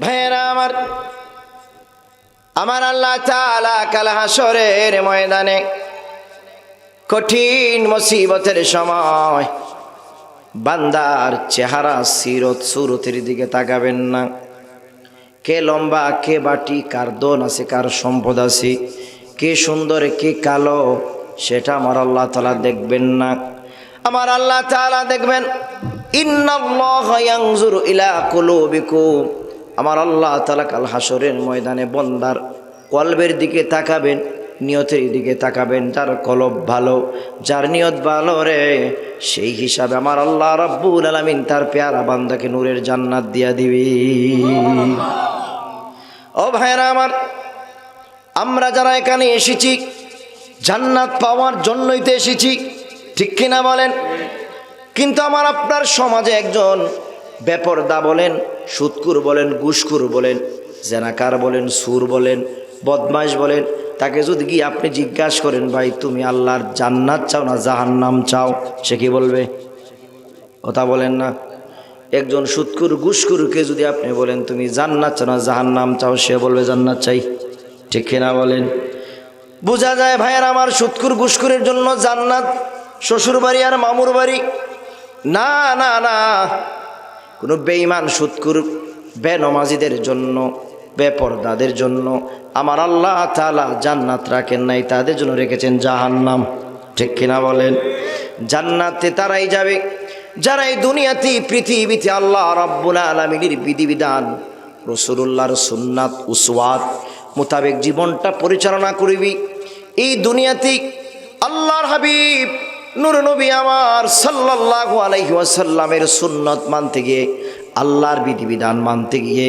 ভাইয়েরা, আমার আমার আল্লাহ তাআলা কাল হাসরের ময়দানে কঠিন মুসিবতের সময় বান্দার চেহারা সিরত সুরতের দিকে তাকাবেন না। কে লম্বা, কে বাটি, কার দন আছে, কার সম্পদ আছে, কে সুন্দর, কে কালো, সেটা আমার আল্লাহ তালা দেখবেন না। আমার আল্লাহ তাআলা দেখবেন, ইন্নাল্লাহা ইয়ানজুরু ইলা কুলুবিকুম। আমার আল্লাহ তাআলা কাল হাসরের ময়দানে বন্দার কলবের দিকে তাকাবেন, নিয়তের দিকে তাকাবেন, যার কলব ভালো, যার নিয়ত ভালো রে, সেই হিসাবে আমার আল্লাহ রাব্বুল আলামিন তার পেয়ারা বান্দাকে নূরের জান্নাত দিয়া দিবি। ও ভাইরা আমার, আমরা যারা এখানে এসেছি, জান্নাত পাওয়ার জন্যই তো এসেছি, ঠিক কিনা বলেন? কিন্তু আমার আপনার সমাজে একজন বেপরদা বলেন, সুৎকুর বলেন, গুসকুর বলেন, জেনাকার বলেন, সুর বলেন, বদমাইশ বলেন, তাকে যদি গিয়ে আপনি জিজ্ঞাসা করেন, ভাই, তুমি আল্লাহর জান্নাত চাও না জাহান্নাম চাও? সে কি বলবে? কথা বলেন না। একজন সুৎকুর, গুসকুরকে যদি আপনি বলেন, তুমি জান্নাত চাও না জাহান্নাম চাও? সে বলবে, জান্নাত চাই। ঠিক কিনা বলেন? বোঝা যায়, ভাইয়ার আমার সুৎকুর, গুসকুরের জন্য জান্নাত শ্বশুর বাড়ি আর মামুর বাড়ি না না না। কোনো বেঈমান সুৎকুর বেনমাজিদের জন্য, বেপরদাদের জন্য। আমার আল্লাহ তালা জান্নাত রাখেন নাই, তাদের জন্য রেখেছেন জাহান্নাম। ঠিক কিনা বলেন? জান্নাতে তারাই যাবে, যারা এই দুনিয়াতে, পৃথিবীতে আল্লাহ রাব্বুল আলমিনীর বিধিবিধান রসুল্লাহর সুন্নাত, উসওয়াত মোতাবেক জীবনটা পরিচালনা করবি। এই দুনিয়াতে আল্লাহর হাবিব নূর নবী আমার সাল্লাল্লাহু আলাইহি ওয়াসাল্লামের সুন্নত মানতে গিয়ে, আল্লাহর বিধিবিধান মানতে গিয়ে,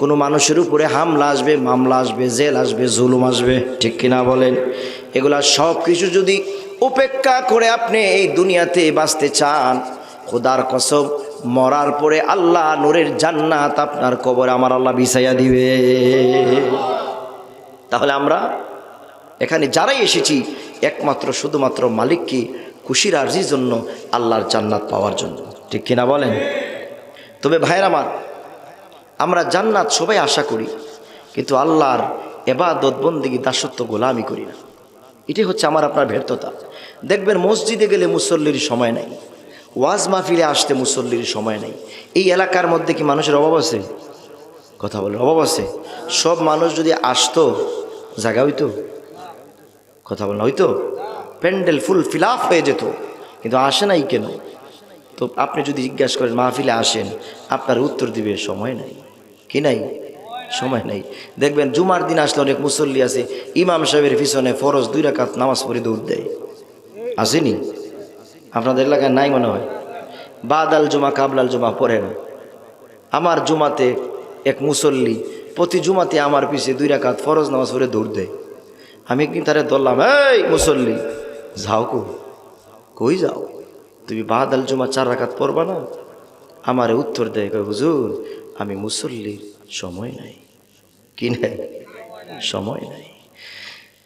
কোনো মানুষের উপরে হামলা আসবে, মামলা আসবে, জেল আসবে, জুলুম আসবে, ঠিক কিনা বলেন? এগুলা সব কিছু যদি উপেক্ষা করে আপনি এই দুনিয়াতে বাঁচতে চান, খোদার কসব মরার পরে আল্লাহ নূরের জান্নাত আপনার কবর আমার আল্লাহ বিছাইয়া দিবে। তাহলে আমরা এখানে যারাই এসেছি, একমাত্র, শুধুমাত্র মালিককে খুশির আর্জির জন্য আল্লাহর জান্নাত পাওয়ার জন্য। ঠিক কিনা বলেন? তবে ভাইয়ের আমার, আমরা জান্নাত সবাই আশা করি, কিন্তু আল্লাহর এবাদত বন্দিগি দাসত্ব গোলামি করি না। এটি হচ্ছে আমার, আপনার ব্যর্থতা। দেখবেন মসজিদে গেলে মুসল্লির সময় নাই, ওয়াজ মাহফিলে আসতে মুসল্লির সময় নেই। এই এলাকার মধ্যে কি মানুষের অভাব আছে? কথা বলেন, অভাব আছে। সব মানুষ যদি আসতো, জায়গা হইতো? কথা বলেন হয়তো প্যান্ডেল ফুল ফিল হয়ে যেত। কিন্তু আসে নাই কেন? তো আপনি যদি জিজ্ঞাসা করেন, মাহফিলে আসেন? আপনার উত্তর দিবে, সময় নাই। কি নাই? সময় নাই। দেখবেন জুমার দিন আসলে অনেক মুসল্লি আছে, ইমাম সাহেবের পিছনে ফরজ দুই রাকাত নামাজ পড়ে দৌড় দেয়। আসেনি? আপনাদের এলাকায় নাই মনে হয়? বাদাল জুমা, কাবলাল জুমা পড়ে না আমার জুমাতে এক মুসল্লি প্রতি জুমাতে আমার পিছিয়ে দুই রাকাত ফরজ নামাজ পড়ে দৌড় দেয়। আমি কিন্তু তারে ধরলাম, এই মুসল্লি যাও কো কই যাও? তুমি বাদাল জুমা চার রাকাত পড়বা না? আমারে উত্তর দেয়, কয়, হুজুর, আমি মুসল্লির সময় নাই। কি নাই? সময় নাই।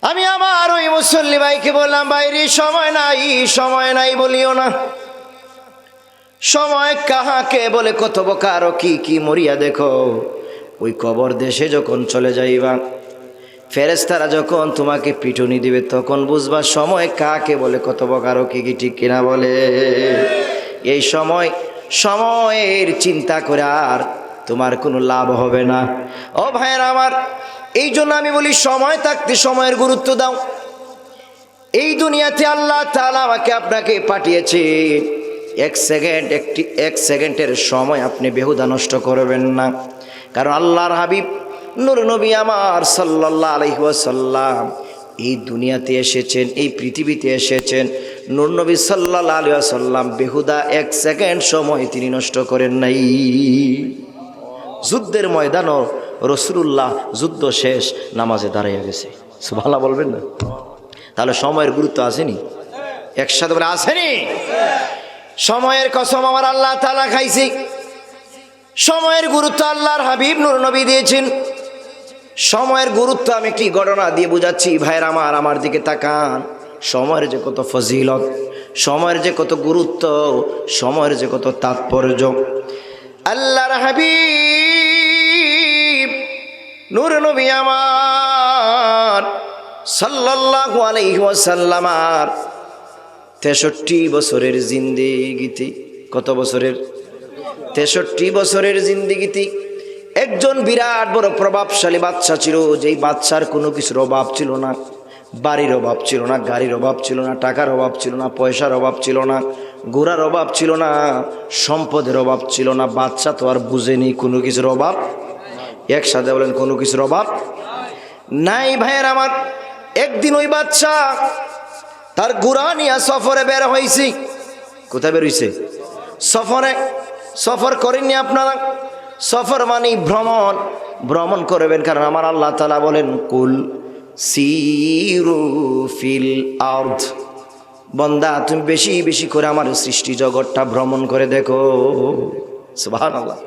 আমি আমার ওই মুসল্লি ভাইকে বললাম বাইরে সময় নাই সময় নাই বলিও না। সময় কাহাকে বলে কত বকারো কি কি মরিয়া দেখো। ওই কবর দেশে যখন চলে যাইবা ফেরেস্তারা যখন তোমাকে পিটুনি দিবে, তখন বুঝবা সময় কাকে বলে, কত বকারো কি কি ঠিক কিনা বলে। এই সময়, সময়ের চিন্তা করে আর তোমার কোনো লাভ হবে না। ও ভাইয়ের আমার, এই জন্য আমি বলি, সময় থাকতে সময়ের গুরুত্ব দাও। এই দুনিয়াতে আল্লাহ তাআলা আমাকে আপনাকে পাঠিয়েছে। এক সেকেন্ড, একটি, এক সেকেন্ডের সময় আপনি বেহুদা নষ্ট করবেন না। কারণ আল্লাহর হাবিব নূর নবী আমার সাল্লাল্লাহু আলাইহি ওয়াসাল্লাম এই দুনিয়াতে এসেছেন, এই পৃথিবীতে এসেছেন। নূর নবী সাল্লাল্লাহু আলাইহি ওয়াসাল্লাম বেহুদা এক সেকেন্ড সময় তিনি নষ্ট করেন নাই। যুদ্ধের ময়দানও রসুল্লাহ যুদ্ধ শেষ, নামাজে দাঁড়াইয়া গেছে। সুভালা বলবেন না? তাহলে সময়ের গুরুত্ব আসেনি? একসাথে বলে, আসেনি? সময়ের কসম আমার আল্লাহ তালা খাইছি। সময়ের গুরুত্ব আল্লাহর হাবিব নুর নবী দিয়েছেন। সময়ের গুরুত্ব আমি একটি ঘটনা দিয়ে বুঝাচ্ছি। ভাইয়ের আমার আমার দিকে তাকান। সময়ের যে কত ফজিলত, সময়ের যে কত গুরুত্ব, সময়ের যে কত তাৎপর্য। আল্লাহর হাবিব, নূর নবী আমার, সাল্লাল্লাহু আলাইহি ওয়াসাল্লামার তেষট্টি বছরের জিন্দিগিতে। কত বছরের? তেষট্টি বছরের জিন্দিগিতে। একজন বিরাট বড় প্রভাবশালী বাচ্চা ছিল, যেই বাচ্চার কোনো কিছুর অভাব ছিল না। বাড়ির অভাব ছিল না, গাড়ির অভাব ছিল না, টাকার অভাব ছিল না, পয়সার অভাব ছিল না গোড়ার অভাব ছিল না, সম্পদের অভাব ছিল না। বাচ্চা তো আর বুঝেনি কোনো কিছুর অভাব। একসাথে বলেন, কোনো কিছুর অভাব নাই। ভাইয়ের আমার, একদিন ওই বাচ্চা তার গুড়া নিয়ে সফরে বের হয়েছি কোথায় বেরোইছে সফরে। সফর করেননি আপনারা? সফর মানে ভ্রমণ। ভ্রমণ করবেন কারণ আমার আল্লাহ তালা বলেন, কুল ফিল আর্থ বন্দা, তুমি বেশি বেশি করে আমার সৃষ্টি জগৎটা ভ্রমণ করে দেখো। সুবহানাল্লাহ।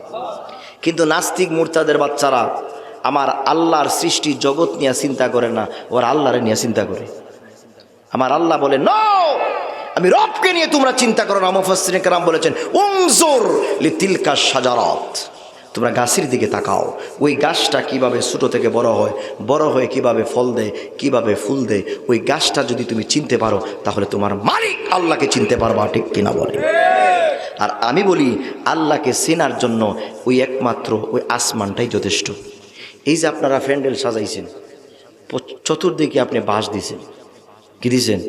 কিন্তু নাস্তিক মূর্তাদের বাচ্চারা আমার আল্লাহর সৃষ্টি জগৎ নিয়ে চিন্তা করে না, ওর আল্লাহরে নিয়ে চিন্তা করে। আমার আল্লাহ বলে ন, আমি রবকে নিয়ে তোমরা চিন্তা করো না। মুফাসসির কেরাম বলেছেন উংজুর লিতিলকা সাজারাত তোমরা গাছের দিকে তাকাও। ওই গাছটা কীভাবে ছোটো থেকে বড় হয়, বড় হয়ে কীভাবে ফল দেয়, কীভাবে ফুল দেয়, ওই গাছটা যদি তুমি চিনতে পারো, তাহলে তোমার মালিক আল্লাহকে চিনতে পারবা, ঠিক কিনা বলে। আর আমি বলি, আল্লাহকে চেনার জন্য ওই একমাত্র ওই আসমানটাই যথেষ্ট। এই যে আপনারা প্যান্ডেল সাজাইছেন চতুর্দিকে আপনি বাঁশ দিছেন। কি দিছেন?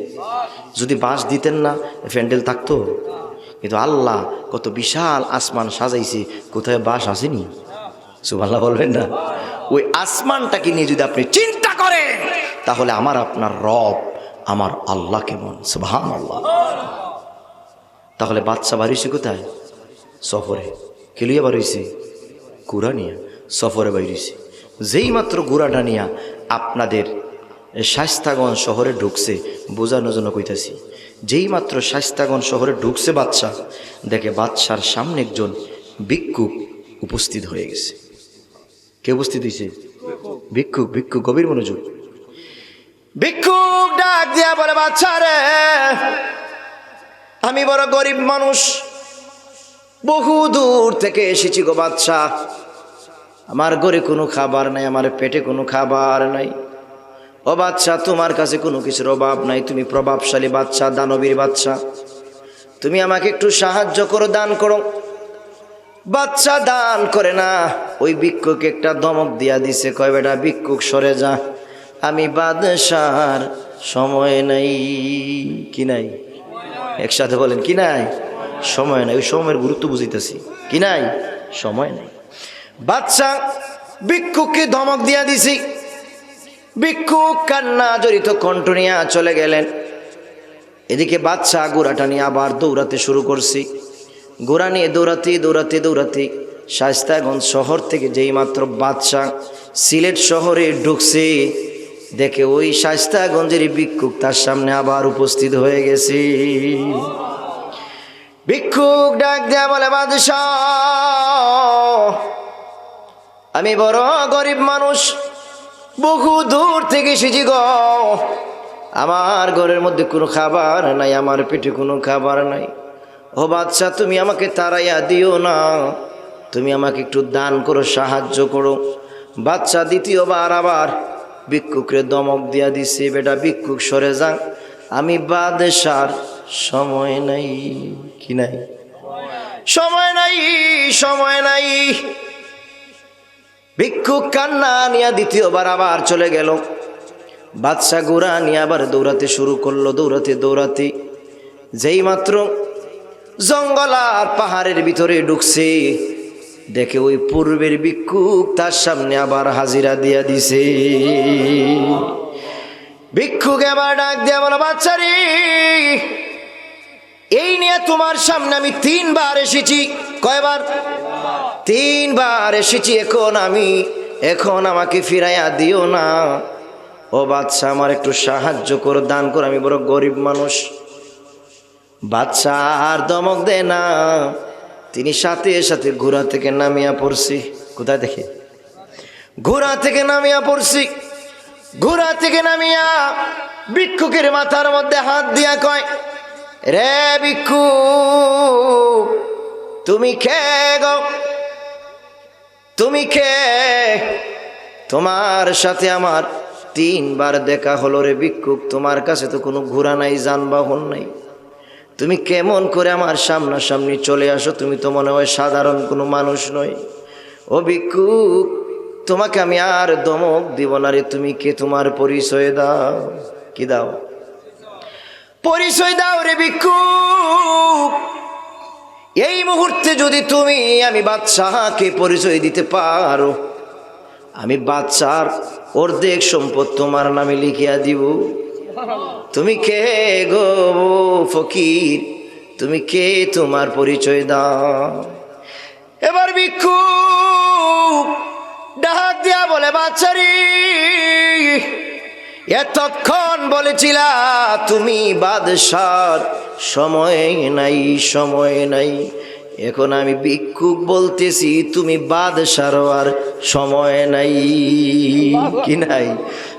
যদি বাঁশ দিতেন না, প্যান্ডেল থাকতো? কিন্তু আল্লাহ কত বিশাল আসমান সাজাইছে, কোথায় বাস আসেনি? সুভাল্লাহ বলবেন না? ওই আসমানটাকে নিয়ে যদি আপনি চিন্তা করেন, তাহলে আমার আপনার রব, আমার আল্লাহ কেমন? সুভান আল্লাহ তাহলে বাচ্চা বাড়িছে কোথায়? সফরে। কেলিয়া বাড়িছে গুড়া নিয়ে সফরে বাইরেছে যেই মাত্র গুড়াটা নিয়ে আপনাদের শাস্তাগঞ্জ শহরে ঢুকছে, বোঝানোর জন্য কইতাছি। যেই মাত্র শাস্তাগঞ্জ শহরে ঢুকছে বাচ্চা দেখে বাচ্চার সামনে একজন ভিক্ষুক উপস্থিত হয়ে গেছে। কে উপস্থিত হয়েছে ভিক্ষুক ভিক্ষুক, গভীর মনোযোগ। ভিক্ষুক ডাক দিয়া বলে বাচ্চা রে, আমি বড় গরিব মানুষ। বহু দূর থেকে এসেছি গো বাচ্চা আমার ঘরে কোনো খাবার নাই, আমার পেটে কোনো খাবার নাই। ও বাচ্চা, তোমার কাছে কোনো কিছুর অভাব নাই, তুমি প্রভাবশালী বাচ্চা, দানবীর বাচ্চা। তুমি আমাকে একটু সাহায্য করো, দান করো। বাচ্চা দান করে না, ওই ভিক্ষুক একটা ধমক দিয়া দিছে, কয় বেটা, ভিক্ষুক সরে যা। আমি বাদশার সময় নাই, কি নাই? একসাথে বলেন, কি নাই? সময় নাই, ওই সময়ের গুরুত্ব বুঝিতেছি। কি নাই? সময় নাই। বাচ্চা, ভিক্ষুককে ধমক দিয়া দিছি। ভিক্ষুক কান্না জড়িত কণ্ঠ নিয়ে চলে গেলেন। এদিকে বাচ্চা গোড়াটা নিয়ে আবার দৌড়াতে শুরু করছি। গোড়া নিয়ে দৌড়াতে দৌড়াতে দৌড়াতে। শাস্তাগঞ্জ শহর থেকে যেই মাত্র বাচ্চা সিলেট শহরে ঢুকছে, দেখে ওই শাস্তাগঞ্জের ভিক্ষুক তার সামনে আবার উপস্থিত হয়ে গেছে। ভিক্ষুক ডাক দেয়া বলে, বাদশাহ, আমি বড় গরিব মানুষ। বহু দূর থেকে এসেছি গ। আমার ঘরের মধ্যে কোনো খাবার নাই, আমার পেটে কোনো খাবার নাই। ও বাচ্চা তুমি আমাকে তাড়াইয়া দিও না। তুমি আমাকে একটু দান করো, সাহায্য করো। বাচ্চা দ্বিতীয়বার আবার ভিক্ষুকরে দমক দিয়া দিছে, বেটা ভিক্ষুক সরে যা আমি বাদেশার সময় নাই, কি নাই? সময় নাই সময় নাই। ভিক্ষুক কান্না নিয়ে দ্বিতীয়বার আবার চলে গেল। বাদশা গুড়া নিয়ে আবার দৌড়াতে শুরু করল, দৌড়াতে দৌড়াতে। যেই মাত্র জঙ্গল আর পাহাড়ের ভিতরে ঢুকছে, দেখে ওই পূর্বের ভিক্ষুক তার সামনে আবার হাজিরা দিয়া দিছে। ভিক্ষুক এবার ডাক দিয়া বলো বাচ্চারি এই নিয়ে তোমার সামনে আমি তিনবার এসেছি। কয়বার? তিনবার এসেছি এখন আমি। এখন আমাকে ফিরাইয়া দিও না। ও বাচ্চা আমার একটু সাহায্য করো, দান করো, আমি বড় গরিব মানুষ। বাচ্চা আর দমক দেয় না। তিনি সাথে সাথে ঘোড়া থেকে নামিয়া পড়ছি। কোথায় দেখে? ঘোড়া থেকে নামিয়া পড়ছি। ঘোড়া থেকে নামিয়া ভিক্ষুকের মাথার মধ্যে হাত দিয়া কয়, রে ভিক্ষু, তুমি খে গো। তুমি খে তোমার সাথে আমার তিনবার দেখা হলো রে ভিক্ষুক। তোমার কাছে তো কোনো ঘোরা নাই, যানবাহন নাই। তুমি কেমন করে আমার সামনাসামনি চলে আসো? তুমি তো মনে হয় সাধারণ কোনো মানুষ নয়। ও ভিক্ষুক, তোমাকে আমি আর দমক দিব না রে। তুমি কে? তোমার পরিচয় দাও। কি দাও? পরিচয় দাও রে ভিক্ষুক। এই মুহূর্তে যদি তুমি আমি বাদশাহকে পরিচয় দিতে পারো, আমি বাচ্চার অর্ধেক সম্পদ তোমার নামে লিখিয়া দিব। তুমি কে গো ফকির? তুমি কে তোমার পরিচয় দাও? এবার ভিক্ষু ডাক দিয়া বলে বাচ্চারি এতক্ষণ বলেছিলা তুমি বাদশার সময় নাই সময় নাই। এখন আমি ভিক্ষুক বলতেছি, তুমি বাদশার আর সময় নাই। কি নাই?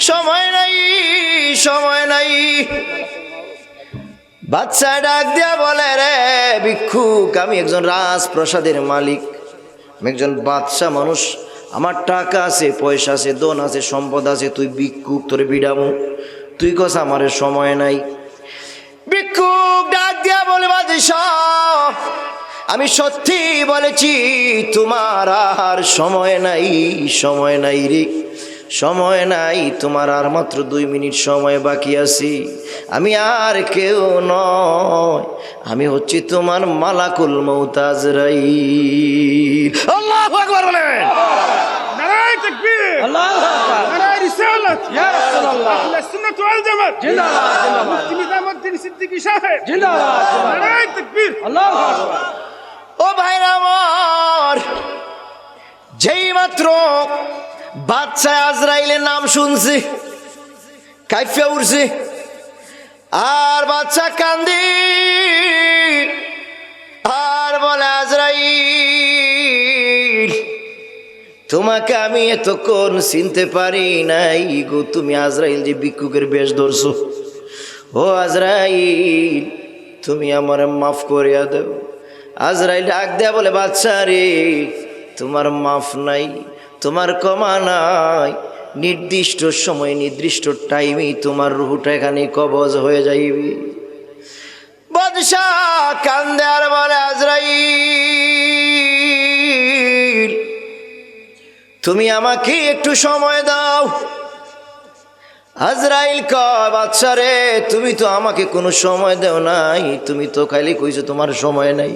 সময় নাই সময় নাই। বাচ্চা ডাক দিয়া বলে, রে ভিক্ষুক, আমি একজন রাজপ্রসাদের মালিক। আমি একজন বাদশা মানুষ। আমার টাকা আছে, পয়সা আছে দন আছে, সম্পদ আছে। তুই ভিক্ষুক, তোরে বিডামু। তুই কস, আমার সময় নাই। ভিক্ষুক দিয়া বলে আমি সত্যি বলেছি, তোমার আর সময় নাই সময় নাই রে। সময় নাই, তোমার আর মাত্র দুই মিনিট সময় বাকি আছি। আমি আর কেউ নয়, আমি হচ্ছি তোমার মালাকুল মৌতাজ রাই আল্লাহ বলেন। নারায় তাকবীর আল্লাহু আকবার নারায় রিসালাত ইয়া রাসূলুল্লাহ আহলে সুন্নাত ওয়াল জামাত জিন্দাবাদ জিন্দাবাদ মুফতি নিজামউদ্দিন সিদ্দিকী সাহেব জিন্দাবাদ জিন্দাবাদ নারায় তাকবীর আল্লাহু আকবার ও ভাইরা আমার যেই মাত্র বাচ্চা আজরাইলের নাম শুনছি কাইফে উঠছে আর বাচ্চা কান্দি আর বলে আজরাইল তোমাকে আমি এতক্ষণ চিনতে পারি নাই গো, তুমি আজরাইল যে ভিক্ষুকের বেশ ধরছো। ও আজরাইল, তুমি আমার মাফ করিয়া দেও। আজরাইল ডাক দেয়া বলে বাচ্চা রে, তোমার মাফ নাই, তোমার কমা নাই। নির্দিষ্ট সময়, নির্দিষ্ট টাইমেই তোমার রুহুটা এখানে কবজ হয়ে যাইবে। বাদশাহ কান্দে আর বলে, আজরাইল তুমি আমাকে একটু সময় দাও। আজরাইল বাচ্চা রে, তুমি তো আমাকে কোনো সময় দেও নাই। তুমি তো খালি কইছো তোমার সময় নাই।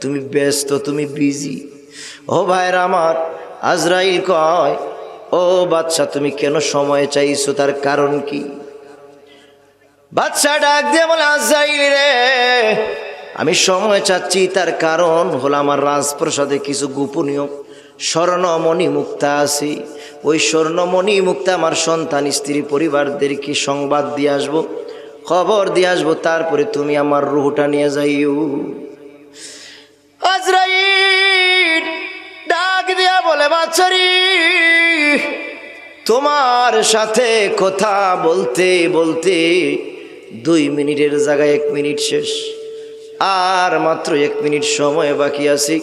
তুমি ব্যস্ত, তুমি বিজি। ও ভাইরা আমার, আজরাইল কয়, ও বাচ্চা তুমি কেন সময় চাইছো? তার কারণ কি? বাচ্চা ডাক দিয়ে বলে, আজরাইল রে, আমি সময় চাচ্ছি, তার কারণ হলো আমার রাজপ্রসাদে কিছু গোপনীয় স্বর্ণমণি মুক্তা আছে। ওই স্বর্ণমণি মুক্তা আমার সন্তান, স্ত্রী, পরিবারদেরকে সংবাদ দিয়ে আসব, খবর দিয়ে আসব, তারপরে তুমি আমার রুহটা নিয়ে যাইও। ডাক দিয়া বলে বাচ্চারি তোমার সাথে কথা বলতে বলতে দুই মিনিটের জায়গায় এক মিনিট শেষ, আর মাত্র এক মিনিট সময় বাকি আছে।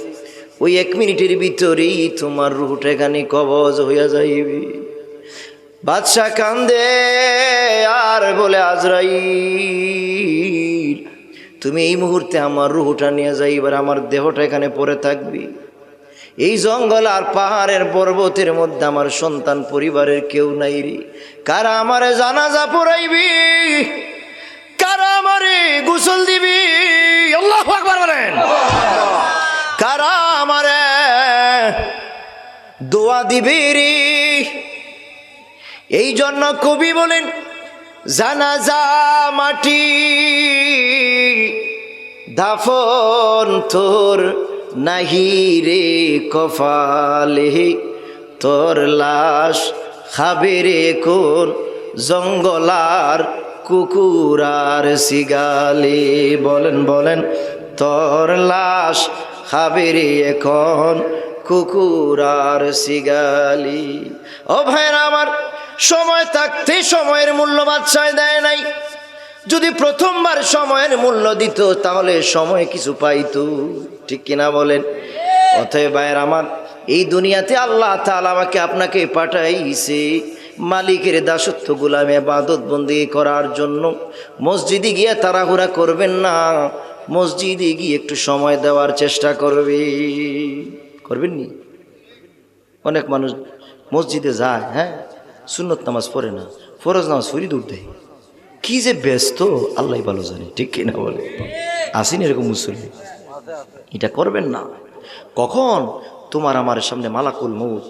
ওই এক মিনিটের ভিতরেই তোমার রুহটা এখানে কবজ হইয়া যাইবে। বাদশাহ কান্দে, আর বলে আজরাইল, তুমি এই মুহূর্তে আমার রুহটা নিয়ে যাইবার আমার দেহটা এখানে পড়ে থাকবি। এই জঙ্গল আর পাহাড়ের পর্বতের মধ্যে আমার সন্তান পরিবারের কেউ নাই রে। কারা আমারে জানাজা পড়াইবি? কারা আমারে গোসল দিবি? আল্লাহ বলেন। কারা আমারে? দোয়া দিবি এই জন্য কবি বলেন, জানাজা মাটি, দাফন তোর নাহি রে কফালে তোর লাশ খাবে রে কোন জঙ্গলার কুকুরার সিগালে বলেন বলেন, তোর লাশ খাবে রে এখন কুকুরার সিগালি ও ভাইরা আমার, সময় থাকতে সময়ের মূল্য বাচ্চায় দেয় নাই। যদি প্রথমবার সময়ের মূল্য দিত, তাহলে সময় কিছু পাইতো। ঠিক কিনা বলেন? অতএব ভাইয়ের আমার, এই দুনিয়াতে আল্লাহ তাআলা আমাকে আপনাকে পাঠাইছে মালিকের দাসত্ব গোলামে বাদত বন্দি করার জন্য। মসজিদে গিয়ে তাড়াহুড়া করবেন না। মসজিদে গিয়ে একটু সময় দেওয়ার চেষ্টা করবে। করবেন নি অনেক মানুষ মসজিদে যায় হ্যাঁ? সুন্নত নামাজ পড়ে না। ফরজ নামাজ ফরি দূর দেয় কি যে ব্যস্ত, আল্লাহ ভালো জানে, ঠিক কিনা বলে? আসেন এরকম মুসলিম এটা করবেন না। কখন তোমার আমার সামনে মালাকুল মৌজ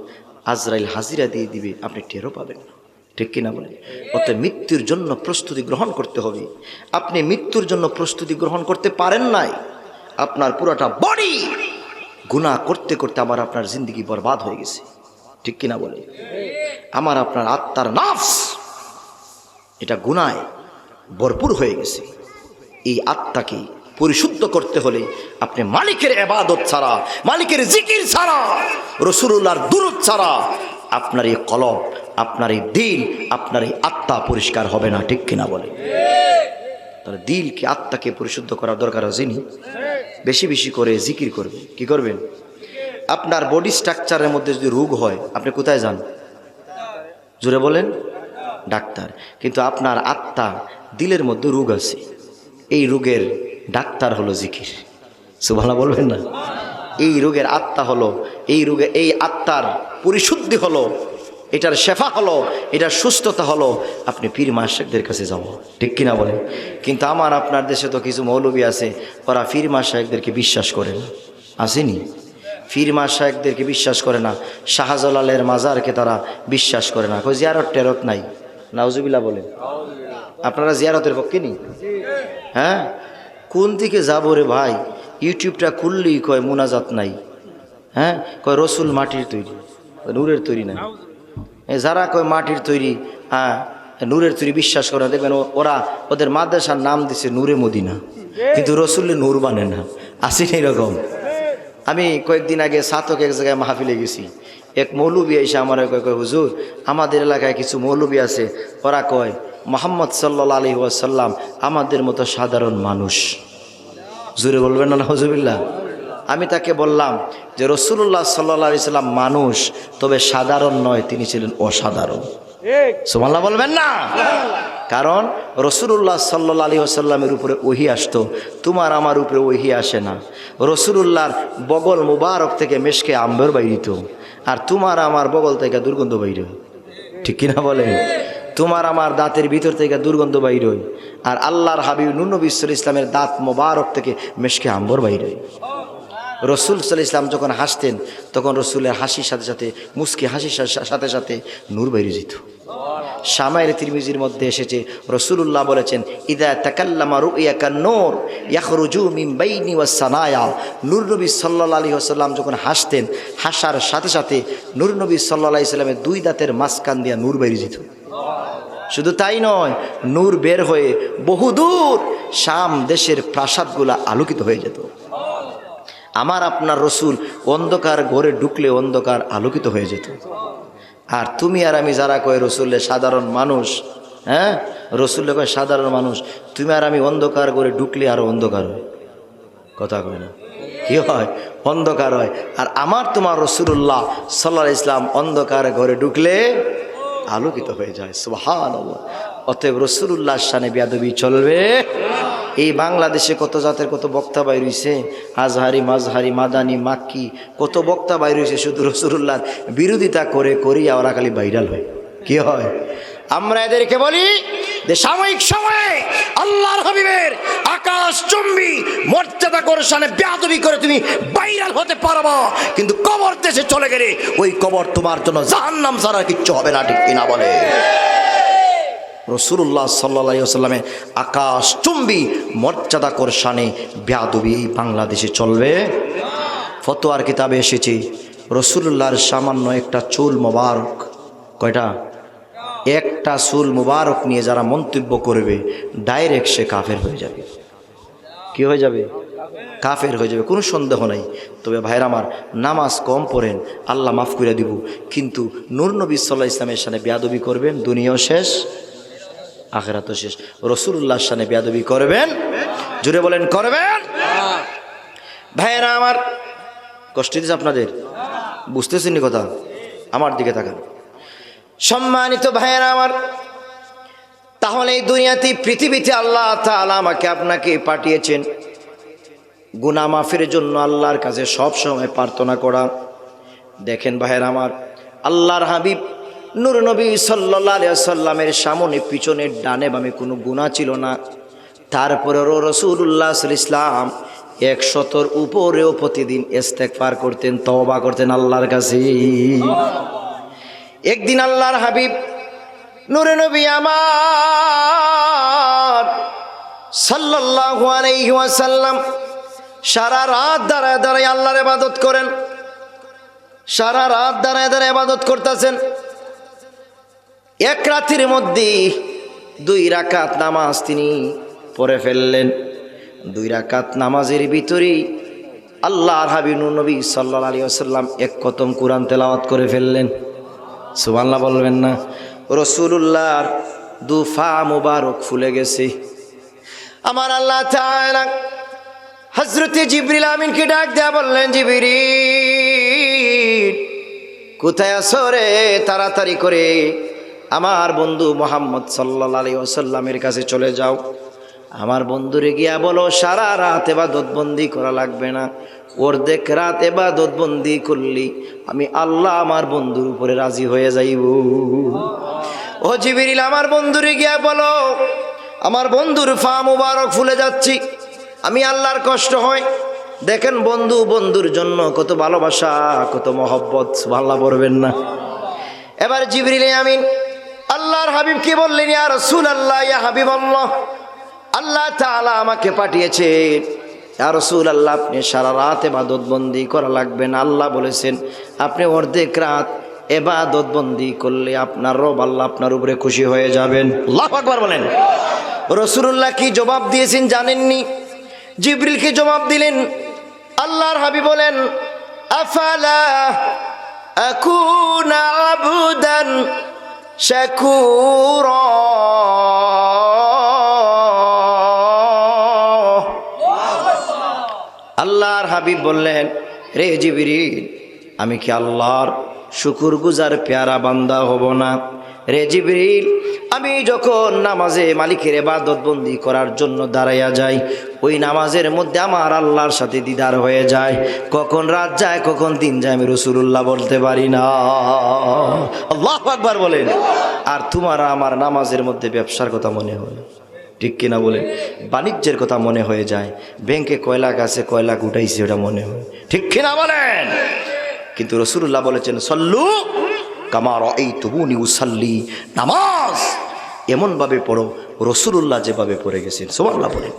আজরাইল হাজিরা দিয়ে দিবে, আপনি টেরও পাবেন না। ঠিক কিনা বলে? অতএব মৃত্যুর জন্য প্রস্তুতি গ্রহণ করতে হবে। আপনি মৃত্যুর জন্য প্রস্তুতি গ্রহণ করতে পারেন নাই। আপনার পুরাটা বডি গুনাহ করতে করতে আমার আপনার জিন্দগি বরবাদ হয়ে গেছে। ঠিক কিনা বলে? আমার আপনার আত্মার নাফস, এটা গুনায় ভরপুর হয়ে গেছে। এই আত্মাকে পরিশুদ্ধ করতে হলে আপনি মালিকের এবাদত ছাড়া, মালিকের জিকির ছাড়া রসুল্লাহর দূরত ছাড়া আপনার এই কলব আপনার এই দিল, আপনার এই আত্মা পরিষ্কার হবে না, ঠিক কিনা বলে? তাহলে দিলকে আত্মাকে পরিশুদ্ধ করার দরকার হয়নি বেশি বেশি করে জিকির করবে। কি করবেন? আপনার বডি স্ট্রাকচারের মধ্যে যদি রোগ হয়, আপনি কোথায় যান? জোরে বলেন, ডাক্তার। কিন্তু আপনার আত্মা দিলের মধ্যে রোগ আছে। এই রোগের ডাক্তার হলো জিকির। সুভালা বলবেন না? এই রোগের আত্মা হলো, এই রোগে, এই আত্মার পরিশুদ্ধি হলো এটার শেফা হলো, এটার সুস্থতা হলো, আপনি পীর মাসাকদের কাছে যাব। ঠিক কিনা বলেন? কিন্তু আমার আপনার দেশে তো কিছু মৌলবী আছে, ওরা পীর মাসাকদেরকে বিশ্বাস করে না। আসেনি? ফির মা বিশ্বাস করে না, শাহজালালের মাজারকে তারা বিশ্বাস করে না। কই জিয়ারত টেরত নাই? নাউজুবিল্লা বলেন। আপনারা জিয়ারতের পক্ষে নি? হ্যাঁ? কোন দিকে যাব রে ভাই? ইউটিউবটা খুললেই কয় মোনাজাত নাই। হ্যাঁ? কয় রসুল মাটির তৈরি, নূরের তৈরি নাই। যারা কয় মাটির তৈরি হ্যাঁ নূরের তৈরি বিশ্বাস করে দেখবেন ওরা ওদের মাদ্রাসার নাম দিছে নূরে মদিনা। কিন্তু রসুল্লে নূর বানে না, আসেনি এরকম। আমি কয়েকদিন আগে সাতক এক জায়গায় মাহফিলে গেছি। এক মৌলবী এসে আমার কয় কয়, হুজুর, আমাদের এলাকায় কিছু মৌলবী আছে, ওরা কয়, মোহাম্মদ সাল্লা আলী ওয়াসাল্লাম আমাদের মতো সাধারণ মানুষ। জুড়ে বলবেন না হজুবিল্লা আমি তাকে বললাম যে রসুল্লাহ সাল্লা আলি সাল্লাম মানুষ তবে সাধারণ নয় তিনি ছিলেন অসাধারণ। সুমাল্লাহ বলবেন না? কারণ রসুল্লাহ সাল্লা আলী আসাল্লামের উপরে ওহি আসতো তোমার আমার উপরে ওহি আসে না। রসুল্লাহর বগল মুবারক থেকে মেশকে আম্বের বাইরিত আর তোমার আমার বগল থেকে দুর্গন্ধ বাইর ঠিক কিনা বলে তোমার আমার দাঁতের ভিতর থেকে দুর্গন্ধ বাইর আর আল্লাহর হাবিব নুনবী ইসলামের দাঁত মোবারক থেকে মেশকে আম্বর বাইর রসুল সাল্লাহ ইসলাম যখন হাসতেন, তখন রসুলের হাসির সাথে সাথে, মুস্কি হাসির সাথে সাথে নূর বাইরে যেত। শামায়ের তিরমিজির মধ্যে এসেছে রসুল্লাহ বলেছেন, ইদা তাকাল্লামা রুইয়াকা নূর ইয়াখরুজু মিন বাইনি ওয়াস সানায়া। নূর নবী সাল্লাল্লাহু যখন হাসতেন, হাসার সাথে সাথে নূর নবী সাল্লাল্লাহু দুই দাঁতের মাঝখান দিয়া নূর বাইরে যেত। শুধু তাই নয়, নূর বের হয়ে বহুদূর শাম দেশের প্রাসাদগুলা আলোকিত হয়ে যেত। আমার আপনার রসুল অন্ধকার ঘরে ঢুকলে অন্ধকার আলোকিত হয়ে যেত। আর তুমি আর আমি যারা কয় রসুল্লে সাধারণ মানুষ হ্যাঁ? রসুল্লে কয় সাধারণ মানুষ, তুমি আর আমি অন্ধকার ঘরে ঢুকলে আরও অন্ধকার হয়। কথা কয় না? কি হয়? অন্ধকার হয়। আর আমার তোমার রসুল্লাহ সাল্লাহ ইসলাম অন্ধকার ঘরে ঢুকলে আলোকিত হয়ে যায়। সুহান অতএব রসুল্লাহ সানে বিয়াদবি চলবে। এই বাংলাদেশে কত জাতের কত বক্তা বাইর হইছে? আজহারি, মাজহারি, মাদানি, মাক্কি, কত বক্তা বাইর হইছে শুধু রসুল্লাহর বিরোধিতা করে করিয়া ওরা খালি ভাইরাল হয়। কি হয়? আমরা এদেরকে বলি যে সাময়িক সময়ে আল্লাহর হাবিবের আকাশ চম্বি মর্যাদা করসানে বেয়াদবি করে তুমি ভাইরাল হতে পারবা, কিন্তু কবর দেশে চলে গেলে ওই কবর তোমার জন্য জাহান্নাম ছাড়া কিচ্ছু হবে না, ঠিক কিনা বলে? রসুল্লাহ সাল্লা সাল্লামের আকাশ চুম্বি মর্যাদা করসানে বেয়াদবি এই বাংলাদেশে চলবে। ফতোয়ার কিতাবে এসেছে, রসুল্লাহর সামান্য একটা চুল মোবারক। কয়টা? একটা চুল মুবারক নিয়ে যারা মন্তব্য করবে, ডাইরেক্ট সে কাফের হয়ে যাবে। কি হয়ে যাবে? কাফের হয়ে যাবে, কোনো সন্দেহ নাই। তবে ভাইরা আমার, নামাজ কম পড়েন, আল্লাহ মাফ করে দিব। কিন্তু নূর নবী সাল্লাহ ইসলামের সামনে বেয়াদবি করবেন, দুনিয়াও শেষ। আখেরাত শেষ। রসুল্লাহর সামনে বেয়াদবি করবেন? জুড়ে বলেন, করবেন? ভাইয়েরা আমার, কষ্ট দিচ্ছে আপনাদের? বুঝতেছেন কথা? আমার দিকে তাকান। সম্মানিত ভাইয়েরা আমার, তাহলে এই দুনিয়াতে পৃথিবীতে আল্লাহ তাআলা আমাকে আপনাকে পাঠিয়েছেন। গুনা মাফের জন্য আল্লাহর কাছে সব সময় প্রার্থনা করা। দেখেন ভাইয়ের আমার, আল্লাহর হাবিব নূর নবী সাল্লাহ সাল্লামের সামনে পিছনের ডানে বামে কোনো গুণা ছিল না। তারপরেও রসুল্লাহ ইসলাম একশতর উপরেও প্রতিদিন ইস্তেকফার করতেন তওবা করতেন আল্লাহর কাছে। একদিন আল্লাহর হাবিব নূরে নবী আমার সাল্লাল্লাহু আলাইহি ওয়াসাল্লাম সারা রাত দাঁড়ায় দাঁড়ায় আল্লাহর ইবাদত করেন। সারা রাত দাঁড়ায় দাঁড়ায় ইবাদত করতেছেন। এক রাতের মধ্যে দুই রাকাত নামাজ তিনি পড়ে ফেললেন। দুই রাকাত নামাজের ভিতরেই আল্লাহর হাবিব নবী সাল্লাহ আলী আসাল্লাম এক কতম কোরআন তেলাওয়াত করে ফেললেন। সুবাল্লাহ বলবেন না রসুল্লাহর দু ফা মুবারক ফুলে গেছে। আমার আল্লাহ হজরতে জিবরিল আমিনকে ডাক দেয়া বললেন জিবির কোথায় আসো রে? তাড়াতাড়ি করে আমার বন্ধু মোহাম্মদ সাল্লা আলী ওসাল্লামের কাছে চলে যাও। আমার বন্ধুরে গিয়া বলো, সারা রাত এবাদতবন্দি করা লাগবে না। অর্ধেক রাত এবাদতবন্দি করলি, আমি আল্লাহ আমার বন্ধুর উপরে রাজি হয়ে যাইব। ও জিবিরিল, আমার বন্ধুরে গিয়া বলো, আমার বন্ধুর ফা মুবারক ফুলে যাচ্ছি, আমি আল্লাহর কষ্ট হয়। দেখেন বন্ধু, বন্ধুর জন্য কত ভালোবাসা, কত মহব্বত ভাল্লা পড়বেন না। এবার জিবরিলে আমিন আল্লাহর হাবিব কি বললেন, ইয়া রসুল আল্লাহ ইয়া হাবিব আল্লাহ আল্লাহ তাআলা আমাকে পাঠিয়েছে। ইয়া রসুল আল্লাহ আপনি সারা রাত এবাদত বন্দি করা লাগবে না। আল্লাহ বলেছেন, আপনি অর্ধেক রাত এবাদত বন্দি করলে আপনার রব আল্লাহ আপনার উপরে খুশি হয়ে যাবেন। আল্লাহ আকবার বলেন। রসুল্লাহ কি জবাব দিয়েছেন জানেননি? জিবরিলকে জবাব দিলেন? আল্লাহর হাবি বলেন, আফালা আকুনা আবুদান শাকুরা আল্লাহর হাবিব বললেন রে জিবির আমি কি আল্লাহর শুকুর গুজার পেয়ারা বান্দা হব না। রে জিবরিল, আমি যখন নামাজে মালিকের এবাদত বন্দি করার জন্য দাঁড়াইয়া যাই, ওই নামাজের মধ্যে আমার আল্লাহর সাথে দিদার হয়ে যায়। কখন রাত যায়, কখন দিন যায় আমি রসুল্লাহ বলতে পারি না। আকবার বলেন। আর তোমার আমার নামাজের মধ্যে ব্যবসার কথা মনে হয়? ঠিক কিনা বলে? বাণিজ্যের কথা মনে হয়ে যায়। ব্যাংকে কয়লা গাছে কয়লা উঠাইছে, ওটা মনে হয়। ঠিক কিনা বলেন? কিন্তু রসুল্লাহ বলেছেন, সল্লু কামার এই তবুনি উসাল্লি। নামাজ এমনভাবে পড়ো রসুল্লাহ যেভাবে পড়ে গেছেন। সোমাল্লাহ পড়ে